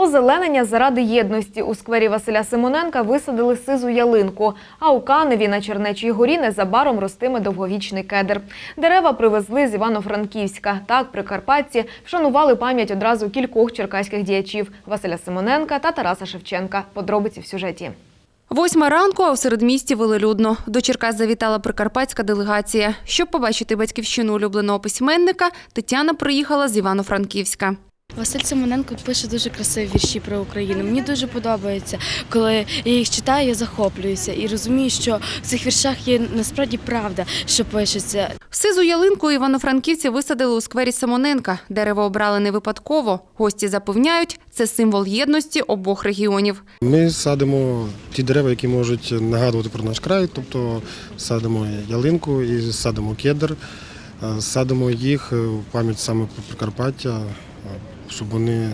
Озеленення заради єдності у сквері Василя Симоненка висадили сизу ялинку. А у Каневі на Чернечій горі незабаром ростиме довговічний кедр. Дерева привезли з Івано-Франківська. Так прикарпатці вшанували пам'ять одразу кількох черкаських діячів Василя Симоненка та Тараса Шевченка. Подробиці в сюжеті. Восьма ранку, а у середмісті велелюдно. До Черкас завітала прикарпатська делегація. Щоб побачити батьківщину улюбленого письменника, Тетяна приїхала з Івано-Франківська. Василь Симоненко пише дуже красиві вірші про Україну. Мені дуже подобається, коли я їх читаю, я захоплююся і розумію, що в цих віршах є насправді правда, що пишеться. Сизу ялинку івано-франківці висадили у сквері Симоненка. Дерево обрали не випадково. Гості запевняють, це символ єдності обох регіонів. Ми садимо ті дерева, які можуть нагадувати про наш край, тобто садимо ялинку і садимо кедр, е, садимо їх в пам'ять саме про Прикарпаття, е, щоб вони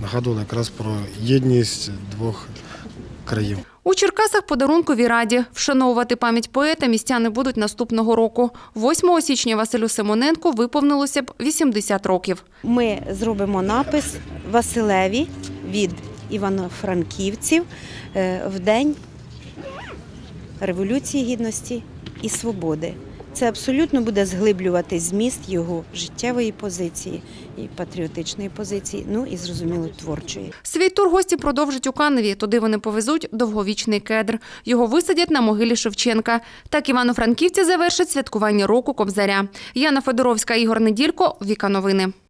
нагадували якраз про єдність двох країв. У Черкасах подарункові раді. Вшановувати пам'ять поета містяни будуть наступного року. 8 січня Василю Симоненку виповнилося б 80 років. Ми зробимо напис Василеві від івано-франківців е, в день Революції Гідності і Свободи. Це абсолютно буде зглиблювати зміст його життєвої позиції і патріотичної позиції, ну і зрозуміло творчої. Свій тур гості продовжать у Каневі. Туди вони повезуть довговічний кедр. Його висадять на могилі Шевченка. Так івано-франківці завершать святкування року Кобзаря. Яна Федоровська, Ігор Неділько, Віка Новини.